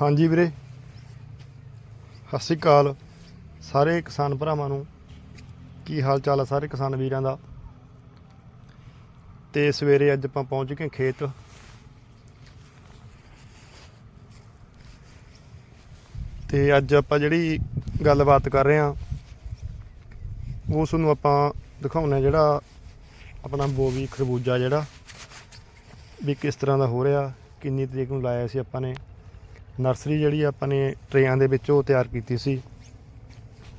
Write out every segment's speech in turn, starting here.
ਹਾਂਜੀ ਵੀਰੇ। ਸਤਿ ਸ਼੍ਰੀ ਅਕਾਲ। ਸਾਰੇ ਕਿਸਾਨ ਭਰਾਵਾਂ ਨੂੰ ਕੀ ਹਾਲ ਚਾਲ ਆ ਸਾਰੇ ਕਿਸਾਨ ਵੀਰਾਂ ਦਾ? ਤੇ ਸਵੇਰੇ ਅੱਜ ਆਪਾਂ ਪਹੁੰਚ ਗਏ ਖੇਤ। ਤੇ ਅੱਜ ਆਪਾਂ ਜਿਹੜੀ ਗੱਲਬਾਤ ਕਰ ਰਹੇ ਹਾਂ ਉਸ ਨੂੰ ਆਪਾਂ ਦਿਖਾਉਣਾ ਜਿਹੜਾ ਆਪਣਾ ਬੋਵੀ ਖਰਬੂਜਾ ਜਿਹੜਾ, ਵੀ ਕਿਸ ਤਰ੍ਹਾਂ ਦਾ ਹੋ ਰਿਹਾ, ਕਿੰਨੀ ਤਰੀਕ ਨੂੰ ਲਾਇਆ ਸੀ ਆਪਾਂ ਨੇ। ਨਰਸਰੀ ਜਿਹੜੀ ਆਪਾਂ ਨੇ ਟਰੇਆਂ ਦੇ ਵਿੱਚ ਉਹ ਤਿਆਰ ਕੀਤੀ ਸੀ।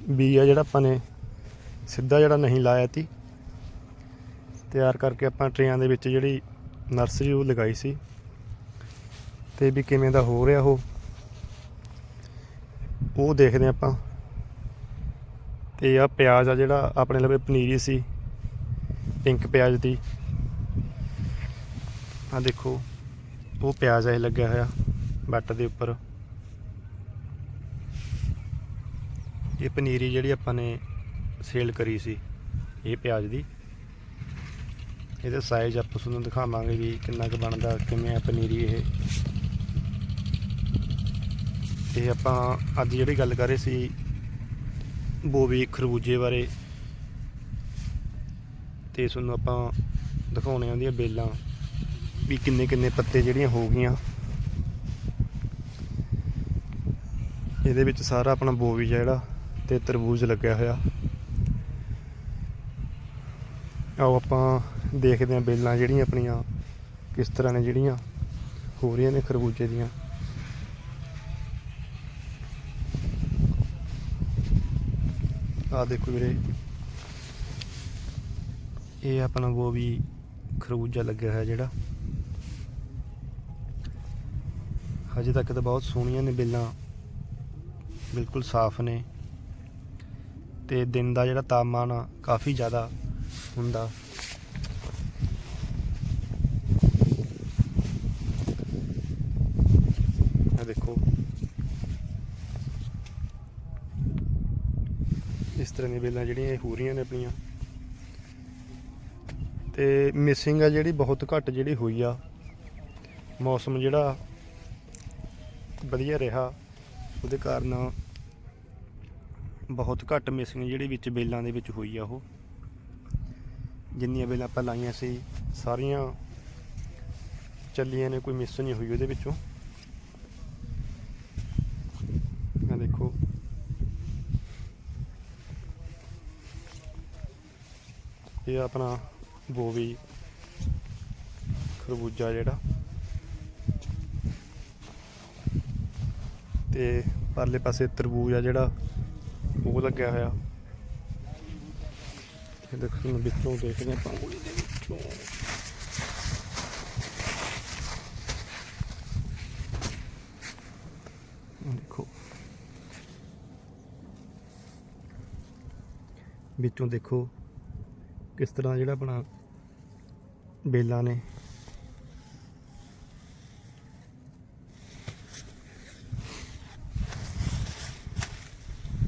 ਬੀ ਆ ਜਿਹੜਾ ਆਪਾਂ ਨੇ ਸਿੱਧਾ ਜਿਹੜਾ ਨਹੀਂ ਲਾਇਆ ਤੀ। ਤਿਆਰ ਕਰਕੇ ਆਪਾਂ ਟਰੇਆਂ ਦੇ ਵਿੱਚ ਜਿਹੜੀ ਨਰਸਰੀ ਉਹ ਲਗਾਈ ਸੀ। ਤੇ ਵੀ ਕਿਵੇਂ ਦਾ ਹੋ ਰਿਹਾ ਉਹ ਉਹ ਦੇਖਦੇ ਹਾਂ ਆਪਾਂ। ਤੇ ਆ ਪਿਆਜ਼ ਆ ਜਿਹੜਾ ਆਪਣੇ ਲਵੇ ਪਨੀਰੀ ਸੀ, ਪਿੰਕ ਪਿਆਜ਼ ਦੀ। ਆ ਦੇਖੋ, ਉਹ ਪਿਆਜ਼ ਇਹ ਲੱਗਿਆ ਹੋਇਆ। ਬੱਟ ਦੇ ਉੱਪਰ। ਇਹ ਪਨੀਰੀ ਜਿਹੜੀ ਆਪਾਂ ਨੇ ਸੇਲ ਕਰੀ ਸੀ, ਇਹ ਪਿਆਜ਼ ਦੀ। ਇਹਦਾ ਸਾਈਜ਼ ਆਪਾਂ ਤੁਹਾਨੂੰ ਦਿਖਾਵਾਂਗੇ ਵੀ ਕਿੰਨਾ ਕੁ ਬਣਦਾ, ਕਿਵੇਂ ਆ ਪਨੀਰੀ ਇਹ। ਇਹ ਆਪਾਂ ਅੱਜ ਜਿਹੜੀ ਗੱਲ ਕਰ ਰਹੇ ਸੀ ਬੋਬੀ ਖਰਬੂਜੇ ਬਾਰੇ। ਤੇ ਤੁਹਾਨੂੰ ਆਪਾਂ ਦਿਖਾਉਣੇ ਆਉਂਦੀਆਂ ਬੇਲਾਂ, ਵੀ ਕਿੰਨੇ ਕਿੰਨੇ ਪੱਤੇ ਜਿਹੜੀਆਂ ਹੋ ਗਈਆਂ। ਇਹਦੇ ਵਿੱਚ ਸਾਰਾ ਆਪਣਾ ਬੋਵੀ ਜਿਹੜਾ ਤੇ ਤਰਬੂਜ ਲੱਗਿਆ ਹੋਇਆ। ਆਓ ਆਪਾਂ ਦੇਖਦੇ ਹਾਂ ਬੇਲਾਂ ਜਿਹੜੀਆਂ ਆਪਣੀਆਂ ਕਿਸ ਤਰ੍ਹਾਂ ਨੇ ਜਿਹੜੀਆਂ ਹੋ ਰਹੀਆਂ ਨੇ ਖਰਬੂਜੇ ਦੀਆਂ। ਆ ਦੇਖੋ ਵੀਰੇ, ਇਹ ਆਪਣਾ ਗੋਭੀ ਖਰਬੂਜਾ ਲੱਗਿਆ ਹੋਇਆ ਜਿਹੜਾ। ਹਜੇ ਤੱਕ ਤਾਂ ਬਹੁਤ ਸੋਹਣੀਆਂ ਨੇ ਬੇਲਾਂ। ਬਿਲਕੁਲ ਸਾਫ਼ ਨੇ ਤੇ ਦਿਨ ਦਾ ਜਿਹੜਾ ਤਾਪਮਾਨ ਆ, ਕਾਫੀ ਜ਼ਿਆਦਾ ਹੁੰਦਾ। ਆ ਦੇਖੋ। ਇਸ ਤਰ੍ਹਾਂ ਦੀਆਂ ਬੇਲਾਂ ਜਿਹੜੀਆਂ ਇਹ ਹੋ ਰਹੀਆਂ ਨੇ ਆਪਣੀਆਂ। ਤੇ ਮਿਸਿੰਗ ਆ ਜਿਹੜੀ, ਬਹੁਤ ਘੱਟ ਜਿਹੜੀ ਹੋਈ ਆ। ਮੌਸਮ ਜਿਹੜਾ ਵਧੀਆ ਰਿਹਾ। ਉਹਦੇ ਕਾਰਨ ਬਹੁਤ ਘੱਟ ਮਿਸਿੰਗ ਜਿਹੜੀ ਵਿੱਚ ਬੇਲਾਂ ਦੇ ਵਿੱਚ ਹੋਈ ਆ ਉਹ। ਜਿੰਨੀਆਂ ਬੇਲਾਂ ਆਪਾਂ ਲਾਈਆਂ ਸੀ, ਸਾਰੀਆਂ ਚੱਲੀਆਂ ਨੇ, ਕੋਈ ਮਿਸ ਨਹੀਂ ਹੋਈ ਉਹਦੇ ਵਿੱਚੋਂ। ਆ ਦੇਖੋ। ਇਹ ਆਪਣਾ ਬੋਵੀ ਖਰਬੂਜਾ ਜਿਹੜਾ। ਤੇ ਪਰਲੇ ਪਾਸੇ ਤਰਬੂਜ ਆ ਜਿਹੜਾ, ਉਹ ਲੱਗਿਆ ਹੋਇਆ। ਇਹ ਦੇਖੋ ਤੁਹਾਨੂੰ ਵਿੱਚੋਂ ਦੇਖਦੇ ਆਪਾਂ। ਗੋਲੀ ਵਿੱਚੋਂ ਦੇਖੋ। ਵਿੱਚੋਂ ਦੇਖੋ ਕਿਸ ਤਰ੍ਹਾਂ ਜਿਹੜਾ ਆਪਣਾ ਬੇਲਾਂ ਨੇ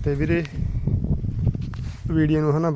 ਤੇ ਵੀਰੇ ਵੀਡੀਓ ਨੂੰ ਹਨਾ